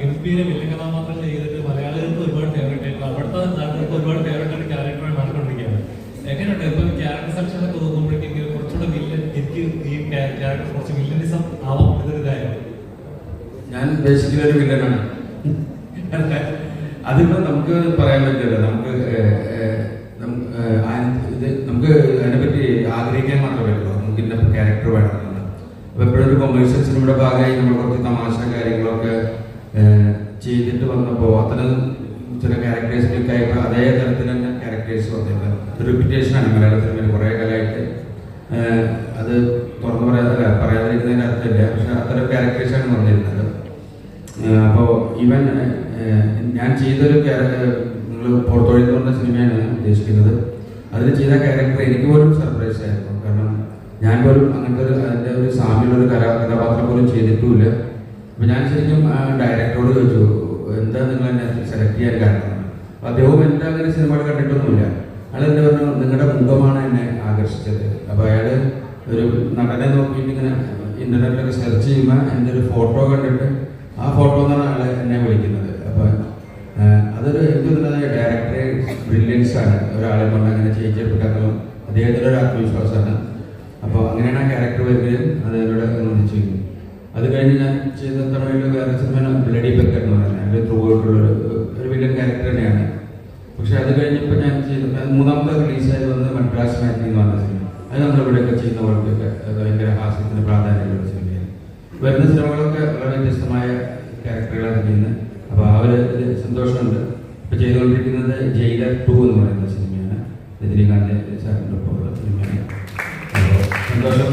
ഗംഭീര വില്ലൻ കഥാപാത്രം ചെയ്തിട്ട് മലയാളികൾക്ക് ഒരുപാട് ഫേവറേറ്റ് ആയിരുന്നു അവിടുത്തെ നാട്ടുകാർക്ക് ഒരുപാട് ഫേവറേറ്റ് ആയിട്ട് ക്യാരക്ടറായി മാറിക്കൊണ്ടിരിക്കുകയാണ്. എങ്ങനെയുണ്ട്? ഇപ്പൊ ക്യാരക്ടർ സെക്ഷനൊക്കെ നോക്കുമ്പോഴേക്കും കുറച്ചുകൂടെ വില്ലൻ എനിക്ക് ഈ ക്യാരക്ടർ കുറച്ച് വില്ലനിസം ആവാം ഇതായിരുന്നു ഞാൻ ബേസിക്കലി ഒരു വില്ലനാണ് അതിപ്പോ നമുക്ക് പറയാൻ പറ്റില്ല. നമുക്ക് ഇത് നമുക്ക് അതിനെപ്പറ്റി ആഗ്രഹിക്കാൻ മാത്രമേ പറ്റുള്ളൂ. നമുക്ക് ഇന്ന ക്യാരക്ടർ വേണമെന്ന് അപ്പൊ എപ്പോഴും ഒരു കൊമേഴ്സ്യൽ സിനിമയുടെ ഭാഗമായി നമ്മൾ കുറച്ച് തമാശ വന്നപ്പോൾ ചില ക്യാരക്ടേഴ്സിലൊക്കെ ആയപ്പോൾ അതേ തരത്തിൽ തന്നെ ക്യാരക്ടേഴ്സ് വന്നിട്ടുണ്ട് റിപ്പിറ്റേഷൻ ആണ് മലയാള സിനിമയിൽ കുറേ കാലമായിട്ട്. അത് തുറന്നു പറയാതല്ല പറയാതിരിക്കുന്നതിന് അർത്ഥമില്ല. പക്ഷെ അത്തരം ക്യാരക്ടേഴ്സാണ് വന്നിരുന്നത്. അപ്പോൾ ഈവൻ ഞാൻ ചെയ്തൊരു നിങ്ങൾ പുറത്തൊഴിഞ്ഞു പറഞ്ഞ സിനിമയാണ് ഉദ്ദേശിക്കുന്നത്. അതിൽ ചെയ്ത ക്യാരക്ടർ എനിക്ക് പോലും സർപ്രൈസ് ആയിരുന്നു. കാരണം ഞാൻ പോലും അങ്ങനത്തെ ഒരു അതിന്റെ ഒരു സാമ്യമുള്ള ഒരു കഥാപാത്രം പോലും ചെയ്തിട്ടുമില്ല. അപ്പോൾ ഞാൻ ശരിക്കും ഡയറക്ടറോട് ചോദിച്ചു. എന്താ നിങ്ങൾ എന്നെ സെലക്ട് ചെയ്യാൻ കാരണം? അപ്പോൾ അദ്ദേഹവും എന്റെ അങ്ങനെ സിനിമകൾ കണ്ടിട്ടൊന്നുമില്ല. അയാൾ എന്നെ പറഞ്ഞു നിങ്ങളുടെ മുഖമാണ് എന്നെ ആകർഷിച്ചത്. അപ്പോൾ അയാൾ ഒരു നടനെ നോക്കിയിട്ട് ഇങ്ങനെ ഇന്റർനെറ്റിലൊക്കെ സെർച്ച് ചെയ്യുമ്പോൾ എന്റെ ഒരു ഫോട്ടോ കണ്ടിട്ട് ആ ഫോട്ടോ എന്നാണ് അയാൾ എന്നെ വിളിക്കുന്നത്. അപ്പോൾ അതൊരു എനിക്ക് തോന്നുന്നത് ഡയറക്ടറെ ബ്രില്യൻസ് ആണ്. ഒരാളെ കൊണ്ട് അങ്ങനെ ചെയ്യിച്ചെടുപ്പിക്കാത്തതും അദ്ദേഹത്തിന്റെ ഒരു ആത്മവിശ്വാസമാണ്. അപ്പോൾ അങ്ങനെയാണ് ആ ക്യാരക്ടർ വരികയും അതിനോട് എന്നോട് അനുബന്ധിച്ച് ചെയ്യുന്നു അത് കഴിഞ്ഞ് ഞാൻ ചെയ്ത തമിഴിൽ വേറെ സിനിമ ബ്ലഡി ബെക്കർ എന്ന് പറഞ്ഞാൽ അതിൽ ഒരു വില്ലൻ ക്യാരക്ടർ തന്നെയാണ്. പക്ഷെ അത് കഴിഞ്ഞപ്പോൾ ഞാൻ ചെയ്ത മൂന്നാമത്തെ റിലീസായി വന്നത് മദ്രാസ് മാറ്റി എന്ന് പറഞ്ഞ സിനിമ അത് നമ്മളിവിടെയൊക്കെ ചെയ്യുന്ന പോലത്തെയൊക്കെ ഭയങ്കര ഹാസ്യത്തിന് പ്രാധാന്യമുള്ള സിനിമയാണ് വരുന്ന സിനിമകളൊക്കെ വളരെ വ്യത്യസ്തമായ ക്യാരക്ടറുകളാണ് ചെയ്യുന്നത് അപ്പോൾ ആ ഒരു സന്തോഷമുണ്ട്. ഇപ്പോൾ ചെയ്തുകൊണ്ടിരിക്കുന്നത് ജയിലർ ടു എന്ന് പറയുന്ന സിനിമയാണ് രജനീകാന്തിന്റെ സാറിന്റെ ഒപ്പമുള്ള സിനിമയാണ് സന്തോഷം.